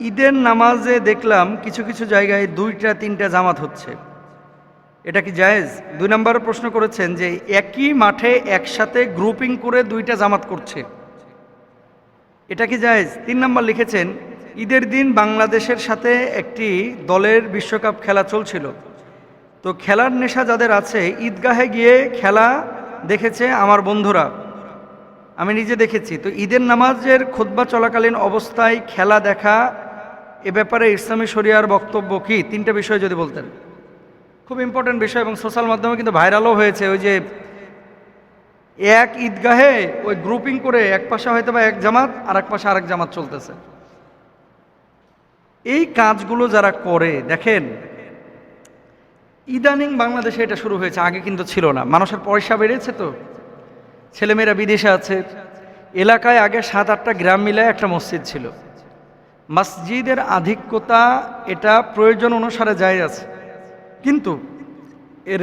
ঈদের নামাজে দেখলাম কিছু কিছু জায়গায় দুইটা, তিনটা জামাত হচ্ছে। এটা কি জায়েজ? দুই নম্বর প্রশ্ন করেছেন যে একই মাঠে একসাথে গ্রুপিং করে দুইটা জামাত করছে। এটা কি জায়েজ? তিন নম্বর লিখেছেন, ঈদের দিন বাংলাদেশের সাথে একটি দলের বিশ্বকাপ খেলা চলছিল। তো খেলার নেশা যাদের আছে, ঈদগাহে গিয়ে খেলা দেখেছে আমার বন্ধুরা। আমি নিজে দেখেছি। তো ঈদের নামাজের খুতবা চলাকালীন অবস্থায় খেলা দেখা এ ব্যাপারে ইসলামী শরিয়ার বক্তব্য কি? তিনটা বিষয় যদি বলতেন। খুব ইম্পর্টেন্ট বিষয় এবং সোশ্যাল মাধ্যমে কিন্তু ভাইরালও হয়েছে। ওই যে এক ঈদগাহে ওই গ্রুপিং করে এক পাশে হয়তো বা এক জামাত আর এক পাশে আরেক জামাত চলতেছে। এই কাজগুলো যারা করে, দেখেন, ইদানিং বাংলাদেশে এটা শুরু হয়েছে, আগে কিন্তু ছিল না। মানুষের পয়সা বেড়েছে তো। ছেলেমেয়েরা বিদেশে আছে। এলাকায় আগে সাত আটটা গ্রাম মিলে একটা মসজিদ ছিল। মসজিদের আধিক্যতা এটা প্রয়োজন অনুসারে যায় আছে। কিন্তু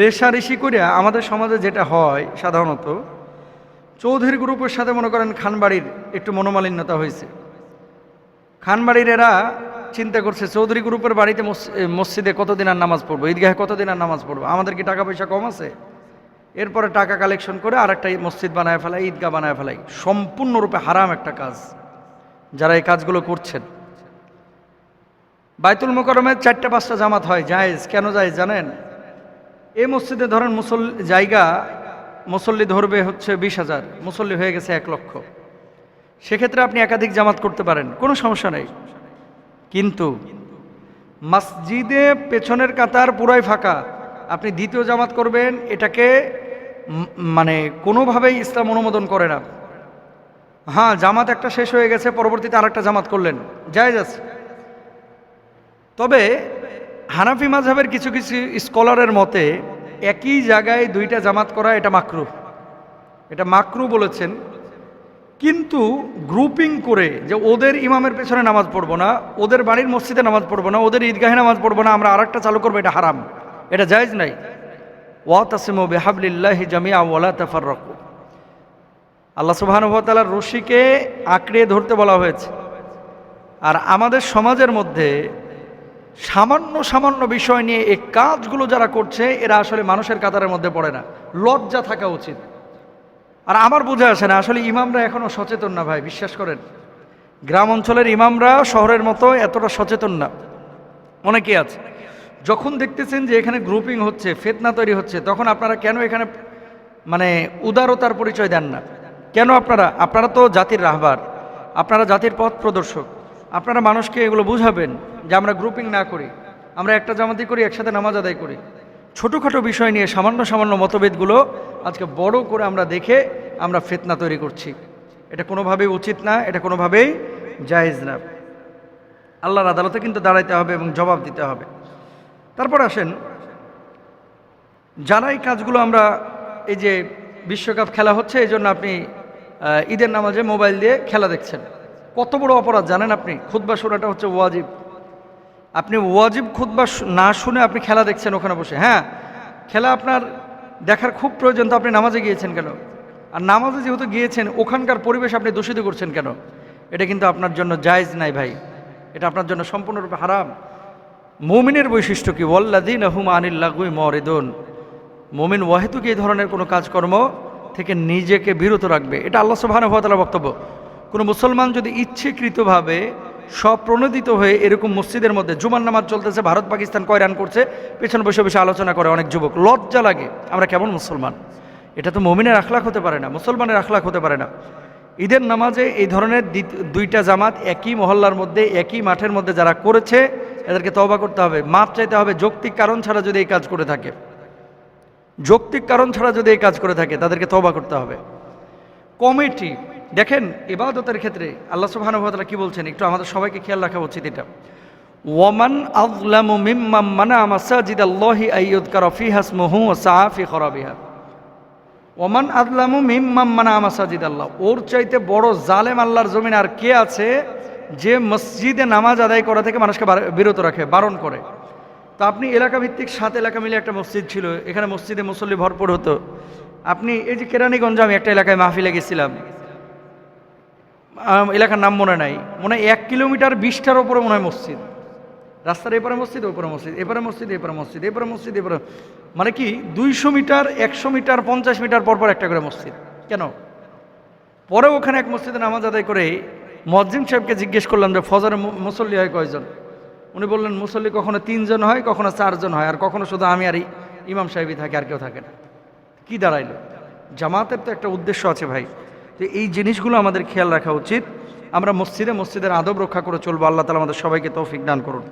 রেশারেশি করিয়া আমাদের সমাজে যেটা হয় সাধারণত, চৌধুরী গ্রুপের সাথে মনে করেন খানবাড়ির একটু মনোমালিন্যতা হয়েছে। খানবাড়ির এরা চিন্তা করছে, চৌধুরী গ্রুপের বাড়িতে মসজিদে কতদিন আর নামাজ পড়ব, ঈদগাহে কতদিন আর নামাজ পড়ব, আমাদের কি টাকা পয়সা কম আছে? এরপরে টাকা কালেকশন করে আর একটা মসজিদ বানায় ফেলাই, ঈদগাহ বানায় ফেলাই। সম্পূর্ণরূপে হারাম একটা কাজ যারা এই কাজগুলো করছেন। বাইতুল মোকরমের চারটে পাঁচটা জামাত হয়, জায়েজ। কেন যায় জানেন? এই মসজিদে ধরেন মুসল্লি, জায়গা মুসল্লি ধরবে হচ্ছে বিশ হাজার, মুসল্লি হয়ে গেছে এক লক্ষ। সেক্ষেত্রে আপনি একাধিক জামাত করতে পারেন, কোনো সমস্যা নেই। কিন্তু মসজিদে পেছনের কাতার পুরাই ফাঁকা, আপনি দ্বিতীয় জামাত করবেন, এটাকে মানে কোনোভাবেই ইসলাম অনুমোদন করে না। হ্যাঁ জামাত একটা শেষ হয়ে গেছে, পরবর্তীতে আরেকটা জামাত করলেন, জায়েজ আছে। তবে হানাফি মাঝহের কিছু কিছু স্কলারের মতে, একই জায়গায় দুইটা জামাত করা এটা মাকরু এটা মাকরু বলেছেন। কিন্তু গ্রুপিং করে যে ওদের ইমামের পেছনে নামাজ পড়ব না, ওদের বাড়ির মসজিদে নামাজ পড়ব না, ওদের ঈদগাহে নামাজ পড়ব না, আমরা আরেকটা চালু করব, এটা হারাম। এটা জায়জ নাই। ওয়া তাসিমু বেহাবলিল্লাহি জামিয়া ওয়ালা তাফার আল্লাহ সুবহানুভতালার রশিকে আঁকড়ে ধরতে বলা হয়েছে। আর আমাদের সমাজের মধ্যে সামান্য সামান্য বিষয় নিয়ে এই কাজগুলো যারা করছে, এরা আসলে মানুষের কাতারের মধ্যে পড়ে না। লজ্জা থাকা উচিত। আর আমার বোঝা আসে না, আসলে ইমামরা এখনও সচেতন না ভাই, বিশ্বাস করেন। গ্রাম অঞ্চলের ইমামরা শহরের মতো এতটা সচেতন না। অনেকে আছে। যখন দেখতেছেন যে এখানে গ্রুপিং হচ্ছে, ফেতনা তৈরি হচ্ছে, তখন আপনারা কেন এখানে মানে উদারতার পরিচয় দেন না? কেন আপনারা? আপনারা তো জাতির রাহবার। আপনারা জাতির পথ প্রদর্শক। আপনারা মানুষকে এগুলো বুঝাবেন যে আমরা গ্রুপিং না করি। আমরা একটা জামাতি করি, একসাথে নামাজ আদায় করি। ছোটোখাটো বিষয় নিয়ে সামান্য সামান্য মতভেদগুলো আজকে বড় করে আমরা দেখে আমরা ফেতনা তৈরি করছি। এটা কোনোভাবেই উচিত না, এটা কোনোভাবেই জায়েজ না। আল্লাহর আদালতে কিন্তু দাঁড়াইতে হবে এবং জবাব দিতে হবে। তারপর আসেন যারা এই কাজগুলো আমরা এই যে বিশ্বকাপ খেলা হচ্ছে, এই জন্য আপনি ঈদের নামাজে মোবাইল দিয়ে খেলা দেখছেন। কত বড় অপরাধ, জানেন আপনি? খুদ্া শোনাটা হচ্ছে ওয়াজিব। আপনি ওয়াজিব খুদ্া না শুনে আপনি খেলা দেখছেন ওখানে বসে। হ্যাঁ খেলা আপনার দেখার খুব প্রয়োজন, তো আপনি নামাজে গিয়েছেন কেন? আর নামাজে যেহেতু গিয়েছেন, ওখানকার পরিবেশ আপনি দূষিত করছেন কেন? এটা কিন্তু আপনার জন্য জায়েজ নাই ভাই। এটা আপনার জন্য সম্পূর্ণরূপে হারাম। মুমিনের বৈশিষ্ট্য কি? ওয়াল্লাদিন হুম আনিল্লাগুই মরেদন মুমিন ওয়াহেতুকে এই ধরনের কোনো কাজকর্ম থেকে নিজেকে বিরত রাখবে। এটা আল্লাহ সুবাহানুভাতালার বক্তব্য। কোনো মুসলমান যদি ইচ্ছেকৃতভাবে স্বপ্রণোদিত হয়ে এরকম মসজিদের মধ্যে জুমার নামাজ চলতেছে, ভারত, পাকিস্তান কয় রান করছে, পেছনে বসে বসে আলোচনা করে অনেক যুবক। লজ্জা লাগে, আমরা কেমন মুসলমান? এটা তো মমিনের আখলাখ হতে পারে না, মুসলমানের আখলাখ হতে পারে না। ঈদের নামাজে এই ধরনের দুইটা জামাত একই মহল্লার মধ্যে, একই মাঠের মধ্যে যারা করেছে, এদেরকে তওবা করতে হবে। মাপ চাইতে হবে, যৌক্তিক কারণ ছাড়া যদি এই কাজ করে থাকে, যৌক্তিক কারণ ছাড়া যদি এই কাজ করে থাকে, তাদেরকে তওবা করতে হবে। কমিটি দেখেন, ইবাদতের ক্ষেত্রে আল্লাহ সুবহানাহু কি বলছেন? একটু আমাদের সবাইকে খেয়াল রাখা উচিত এটা। ওয়ামান আযলামু মিম্মান মানা মাসাজিদাল্লাহি আইয়ুযকারা ফিহা ইসমুহু ওয়া সাআ ফি খরাবিহা। ওমান আদলামু মিম্মাম মানা মাসাজিদ আল্লাহ ওর চাইতে বড় জালেম আল্লাহর জমিন আর কে আছে যে মসজিদে নামাজ আদায় করা থেকে মানুষকে বিরত রাখে, বারণ করে? তো আপনি এলাকা ভিত্তিক সাত এলাকা মিলে একটা মসজিদ ছিল, এখানে মসজিদে মুসল্লি ভরপুর হতো। আপনি এই যে কেরানীগঞ্জে আমি একটা এলাকায় মাহফিলে গেছিলাম এলাকার নাম মনে নাই। মনে হয় এক কিলোমিটার বিশটার ওপরে মনে হয় মসজিদ। রাস্তার এপারে মসজিদ, ওপরে মসজিদ, এপারে মসজিদ এপারে মসজিদ এপারে মসজিদ, এপারে মানে কি, দুইশো মিটার, একশো মিটার, পঞ্চাশ মিটার পর পর একটা করে মসজিদ। কেন? পরে ওখানে এক মসজিদে নামাজ আদায় করে মজ্জিম সাহেবকে জিজ্ঞেস করলাম যে, ফজরে মুসল্লি হয় কয়জন? উনি বললেন, মুসল্লি কখনো তিনজন হয়, কখনো চারজন হয়। আর কখনো শুধু আমি আর ইমাম সাহেবই থাকে, আর কেউ থাকে না। কি দাঁড়াইলো? জামাতের তো একটা উদ্দেশ্য আছে ভাই। তো এই জিনিসগুলো আমাদের খেয়াল রাখা উচিত। আমরা মসজিদে মসজিদের আদব রক্ষা করে চলবো। আল্লাহ তালা আমাদের সবাইকে তৌফিক দান করুন।